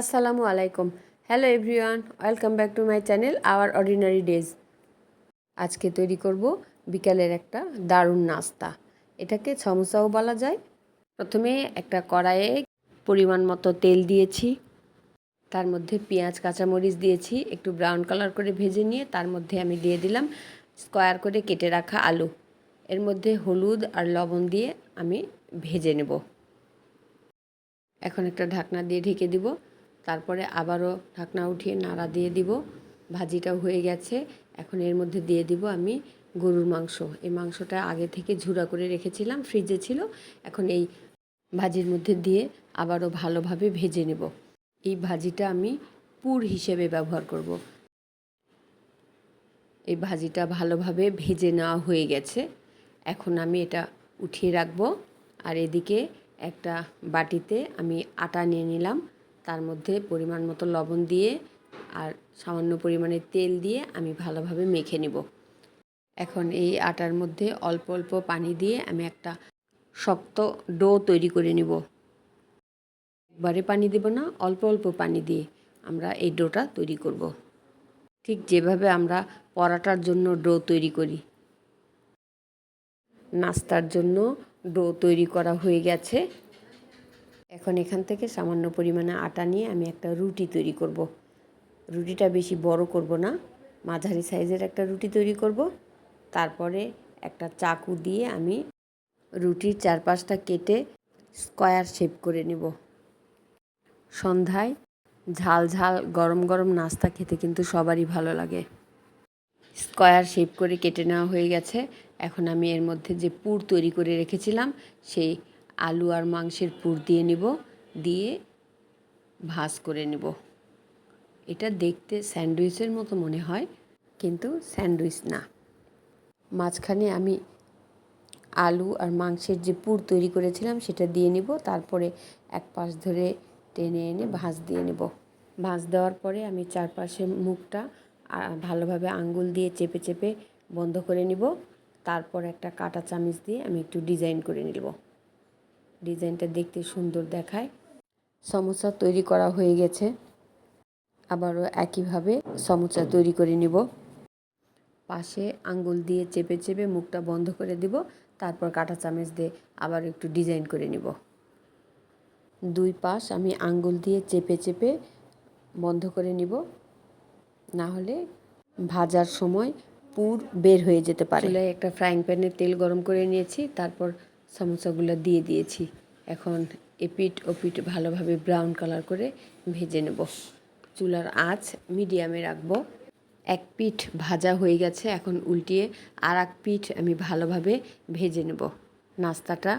আসসালামু আলাইকুম। Hello everyone welcome back to my channel our ordinary days আজকে তৈরি করব বিকালের একটা দারুণ নাস্তা। এটাকে সমোসাও বলা যায়। প্রথমে একটা কড়াইয়ে পরিমাণ মতো তেল দিয়েছি। তার মধ্যে পেঁয়াজ, কাঁচামরিচ দিয়েছি। একটু ব্রাউন কালার করে ভেজে নিয়ে তার মধ্যে আমি দিয়ে দিলাম স্কোয়ার করে কেটে রাখা আলু। এর মধ্যে হলুদ আর লবণ দিয়ে আমি ভেজে নেব। এখন একটা ঢাকনা দিয়ে ঢেকে দিব। তারপরে আবারও ঢাকনা উঠিয়ে নাড়া দিয়ে দিব। ভাজিটাও হয়ে গেছে। এখন এর মধ্যে দিয়ে দিব আমি গরুর মাংস। এই মাংসটা আগে থেকে ঝুড়া করে রেখেছিলাম, ফ্রিজে ছিল। এখন এই ভাজির মধ্যে দিয়ে আবারও ভালোভাবে ভেজে নেব। এই ভাজিটা আমি পুর হিসেবে ব্যবহার করব। এই ভাজিটা ভালোভাবে ভেজে নেওয়া হয়ে গেছে। এখন আমি এটা উঠিয়ে রাখব। আর এদিকে একটা বাটিতে আমি আটা নিয়ে নিলাম। তার মধ্যে পরিমাণ মতো লবণ দিয়ে আর সামান্য পরিমাণে তেল দিয়ে আমি ভালোভাবে মেখে নেব। এখন এই আটার মধ্যে অল্প অল্প পানি দিয়ে আমি একটা শক্ত ডো তৈরি করে নিব। একবারে পানি দেব না, অল্প অল্প পানি দিয়ে আমরা এই ডোটা তৈরি করব। ঠিক যেভাবে আমরা পরাটার জন্য ডো তৈরি করি। নাস্তার জন্য ডো তৈরি করা হয়ে গেছে। এখন এখান থেকে সামান্য পরিমাণে আটা নিয়ে আমি একটা রুটি তৈরি করব। রুটিটা বেশি বড় করব না, মাঝারি সাইজের একটা রুটি তৈরি করব। তারপরে একটা চাকু দিয়ে আমি রুটির চারপাশটা কেটে স্কোয়ার শেপ করে নেব। সন্ধ্যায় ঝাল ঝাল গরম গরম নাস্তা খেতে কিন্তু সবারই ভালো লাগে। স্কোয়ার শেপ করে কেটে নেওয়া হয়ে গেছে। এখন আমি এর মধ্যে যে পুর তৈরি করে রেখেছিলাম, সেই আলু আর মাংসের পুর দিয়ে নিব, দিয়ে ভাজ করে নেব। এটা দেখতে স্যান্ডউইচের মতো মনে হয়, কিন্তু স্যান্ডউইচ না। মাঝখানে আমি আলু আর মাংসের যে পুর তৈরি করেছিলাম, সেটা দিয়ে নিব, তারপরে এক পাশ ধরে টেনে এনে ভাঁজ দিয়ে নেব। ভাঁজ দেওয়ার পরে আমি চারপাশে মুখটা ভালোভাবে আঙ্গুল দিয়ে চেপে চেপে বন্ধ করে নিব। তারপর একটা কাটা চামিচ দিয়ে আমি একটু ডিজাইন করে নিব। ডিজাইনটা দেখতে সুন্দর দেখায়। সমোসা তৈরি করা হয়ে গেছে। আবারও একইভাবে সমোসা তৈরি করে নিব। পাশে আঙ্গুল দিয়ে চেপে চেপে মুখটা বন্ধ করে দিব। তারপর কাঁটা চামচ দিয়ে আবার একটু ডিজাইন করে নিব। দুই পাশ আমি আঙ্গুল দিয়ে চেপে চেপে বন্ধ করে নিব। না হলে ভাজার সময় পুর বের হয়ে যেতে পারে। একটা ফ্রাইং প্যানে তেল গরম করে নিয়েছি। তারপর সমোসাগুলো দিয়ে দিয়েছি। এখন এপিট ওপিট ভালোভাবে ব্রাউন কালার করে ভেজে নেব। চুলার আঁচ মিডিয়ামে রাখব। এক পিঠ ভাজা হয়ে গেছে, এখন উল্টিয়ে আর এক পিঠ আমি ভালোভাবে ভেজে নেব। নাস্তাটা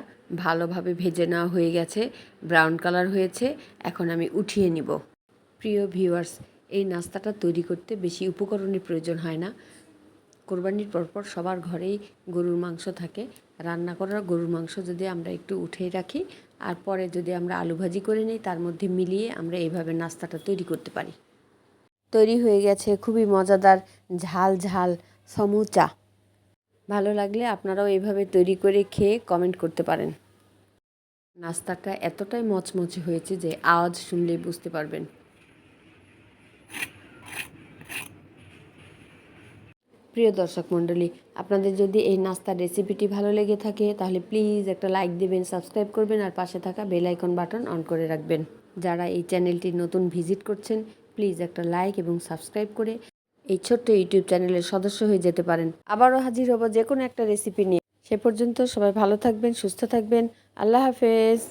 ভালোভাবে ভেজে নেওয়া হয়ে গেছে, ব্রাউন কালার হয়েছে, এখন আমি উঠিয়ে নিব। প্রিয় ভিউয়ার্স, এই নাস্তাটা তৈরি করতে বেশি উপকরণের প্রয়োজন হয় না। কোরবানির পরপর সবার ঘরেই গরুর মাংস থাকে রান্না করার গরুর মাংস যদি আমরা একটু উঠেই রাখি, আর পরে যদি আমরা আলু ভাজি করে নিই, তার মধ্যে মিলিয়ে আমরা এইভাবে নাস্তাটা তৈরি করতে পারি। তৈরি হয়ে গেছে খুবই মজাদার ঝাল ঝাল সমুচা। ভালো লাগলে আপনারাও এইভাবে তৈরি করে খেয়ে কমেন্ট করতে পারেন। নাস্তাটা এতটাই মচমচে হয়েছে যে আওয়াজ শুনলেই বুঝতে পারবেন। প্রিয় দর্শক মণ্ডলী, আপনাদের যদি এই নাস্তার রেসিপিটি ভালো লেগে থাকে, তাহলে প্লিজ একটা লাইক দেবেন সাবস্ক্রাইব করবেন, আর পাশে থাকা বেল আইকন বাটন অন করে রাখবেন। যারা এই চ্যানেলটি নতুন ভিজিট করছেন প্লিজ একটা লাইক এবং সাবস্ক্রাইব করে এই ছোট্ট ইউটিউব চ্যানেলের সদস্য হয়ে যেতে পারেন। আবারও হাজির হব যে কোনো একটা রেসিপি নিয়ে। সে পর্যন্ত সবাই ভালো থাকবেন, সুস্থ থাকবেন। আল্লাহ হাফেজ।